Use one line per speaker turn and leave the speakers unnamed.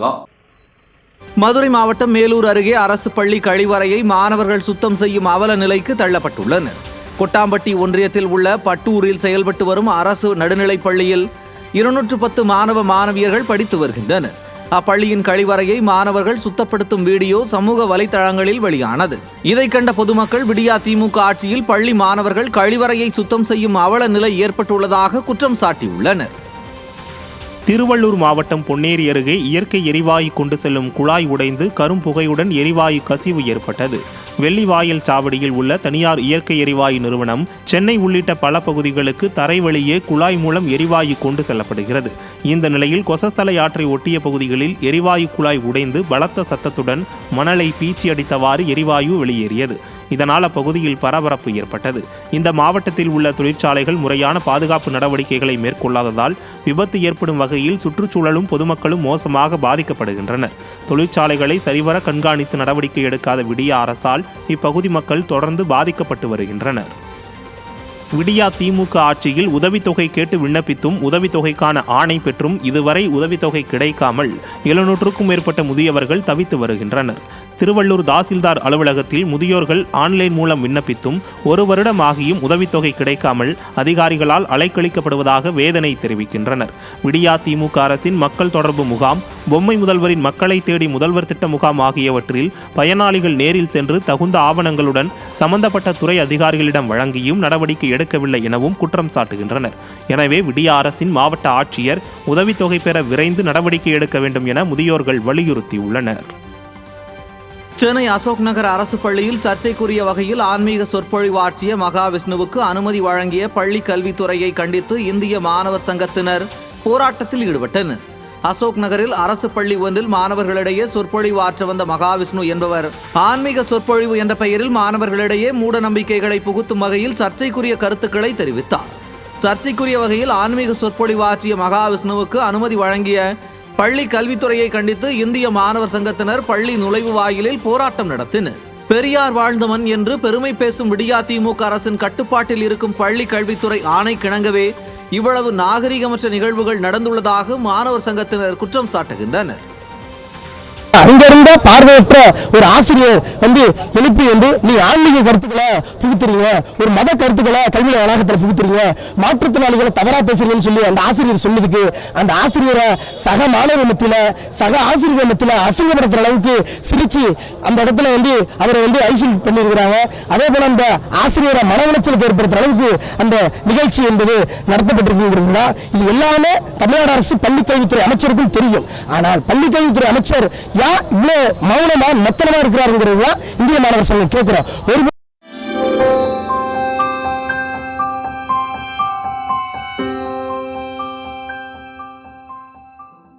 இருக்கோம்
மதுரை மாவட்டம் மேலூர் அருகே அரசு பள்ளி கழிவறையை மாணவர்கள் சுத்தம் செய்யும் அவல நிலைக்கு தள்ளப்பட்டுள்ளனர். கொட்டாம்பட்டி ஒன்றியத்தில் உள்ள பட்டூரில் செயல்பட்டு வரும் அரசு நடுநிலைப் பள்ளியில் இருநூற்று பத்து மாணவ மாணவியர்கள் படித்து வருகின்றனர். அப்பள்ளியின் கழிவறையை மாணவர்கள் சுத்தப்படுத்தும் வீடியோ சமூக வலைதளங்களில் வெளியானது. இதை கண்ட பொதுமக்கள் விடியா திமுக ஆட்சியில் பள்ளி மாணவர்கள் கழிவறையை சுத்தம் செய்யும் அவல நிலை ஏற்பட்டுள்ளதாக குற்றம் சாட்டியுள்ளனர்.
திருவள்ளூர் மாவட்டம் பொன்னேரி அருகே இயற்கை எரிவாயு கொண்டு செல்லும் குழாய் உடைந்து கரும்புகையுடன் எரிவாயு கசிவு ஏற்பட்டது. வெள்ளிவாயல் சாவடியில் உள்ள தனியார் இயற்கை எரிவாயு நிறுவனம் சென்னை உள்ளிட்ட பல பகுதிகளுக்கு தரை வழியே குழாய் மூலம் எரிவாயு கொண்டு செல்லப்படுகிறது. இந்த நிலையில் கொசஸ்தலை ஆற்றை ஒட்டிய பகுதிகளில் எரிவாயு குழாய் உடைந்து பலத்த சத்தத்துடன் மணலை பீச்சி அடித்தவாறு எரிவாயு வெளியேறியது. இதனால் அப்பகுதியில் பரபரப்பு ஏற்பட்டது. இந்த மாவட்டத்தில் உள்ள தொழிற்சாலைகள் முறையான பாதுகாப்பு நடவடிக்கைகளை மேற்கொள்ளாததால் விபத்து ஏற்படும் வகையில் சுற்றுச்சூழலும் பொதுமக்களும் மோசமாக பாதிக்கப்படுகின்றனர் தொழிற்சாலைகளை சரிவர கண்காணித்து நடவடிக்கை எடுக்காத விடிய அரசால் இப்பகுதி மக்கள் தொடர்ந்து பாதிக்கப்பட்டு வருகின்றனர். விடியா திமுக ஆட்சியில் உதவித்தொகை கேட்டு விண்ணப்பித்தும் உதவித்தொகைக்கான ஆணை பெற்றும் இதுவரை உதவித்தொகை கிடைக்காமல் எழுநூற்றுக்கும் மேற்பட்ட முதியவர்கள் தவித்து வருகின்றனர். திருவள்ளூர் தாசில்தார் அலுவலகத்தில் முதியோர்கள் ஆன்லைன் மூலம் விண்ணப்பித்தும் ஒரு வருடம் ஆகியும் உதவித்தொகை கிடைக்காமல் அதிகாரிகளால் அலைக்கழிக்கப்படுவதாக வேதனை தெரிவிக்கின்றனர். விடியா திமுக அரசின் மக்கள் தொடர்பு முகாம் பொம்மை முதல்வரின் மக்களை தேடி முதல்வர் திட்ட முகாம் ஆகியவற்றில் பயனாளிகள் நேரில் சென்று தகுந்த ஆவணங்களுடன் சம்பந்தப்பட்ட துறை அதிகாரிகளிடம் வழங்கியும் நடவடிக்கை எடுக்கவில்லை எனவும் குற்றம் சாட்டுகின்றனர். எனவே விடியா அரசின் மாவட்ட ஆட்சியர் உதவித்தொகை பெற விரைந்து நடவடிக்கை எடுக்க வேண்டும் என முதியோர்கள் வலியுறுத்தியுள்ளனர்.
சென்னை அசோக் நகர் அரசு பள்ளியில் சர்ச்சைக்குரிய வகையில் ஆன்மீக சொற்பொழிவு ஆற்றிய மகாவிஷ்ணுவுக்கு அனுமதி வழங்கிய பள்ளி கல்வித்துறையை கண்டித்து இந்திய மாணவர் சங்கத்தினர் போராட்டத்தில் ஈடுபட்டனர். அசோக் நகரில் அரசு பள்ளி ஒன்றில் மாணவர்களிடையே சொற்பொழிவு ஆற்ற வந்த மகாவிஷ்ணு என்பவர் ஆன்மீக சொற்பொழிவு என்ற பெயரில் மாணவர்களிடையே மூட நம்பிக்கைகளை புகுத்தும் வகையில் சர்ச்சைக்குரிய கருத்துக்களை தெரிவித்தார். சர்ச்சைக்குரிய வகையில் ஆன்மீக சொற்பொழிவு ஆற்றிய மகாவிஷ்ணுவுக்கு அனுமதி வழங்கிய பள்ளி கல்வித்துறையை கண்டித்து இந்திய மாணவர் சங்கத்தினர் பள்ளி நுழைவு வாயிலில் போராட்டம் நடத்தினர் பெரியார் வாழ்ந்தவன் என்று பெருமை பேசும் விடியா திமுக அரசின் கட்டுப்பாட்டில் இருக்கும் பள்ளி கல்வித்துறை ஆணை கிணங்கவே இவ்வளவு நாகரிகமற்ற நிகழ்வுகள் நடந்துள்ளதாக மாணவர் சங்கத்தினர் குற்றம் சாட்டுகின்றனர்.
அங்கிருந்த பார்வையற்ற ஒரு ஆசிரியர் வந்து எழுப்பி வந்து நீ ஆன்மீக கருத்துக்களை புகுத்துறீங்க. ஒரு மத கருத்துக்களை கல்வி வளாகத்தில் புகுத்துறீங்க. மாற்றுத்திறனாளிகளை தவறா பேசுறீங்கன்னு சொல்லி அந்த ஆசிரியர் சொன்னதுக்கு அந்த ஆசிரியரை சக மாணவர் மத்தியில சக ஆசிரியர் மத்தியில அசிங்கப்படுத்துற அளவுக்கு சிரிச்சு அந்த இடத்துல வந்து அவரை வந்து ஐசில் பண்ணியிருக்கிறாங்க. அதே போல அந்த ஆசிரியரை மன உளைச்சலுக்கு ஏற்படுத்துற அளவுக்கு அந்த நிகழ்ச்சி என்பது நடத்தப்பட்டிருக்கிறது தான் இது எல்லாமே தமிழ்நாடு அரசு பள்ளிக்கல்வித்துறை அமைச்சருக்கும் தெரியும். ஆனால் பள்ளி கல்வித்துறை அமைச்சர் ஏன் இவ்வளவு மௌனமா மெத்தனமா இருக்கிறாருங்கிறது தான் இந்திய மாணவர் சங்கம் கேட்கிறோம். ஒரு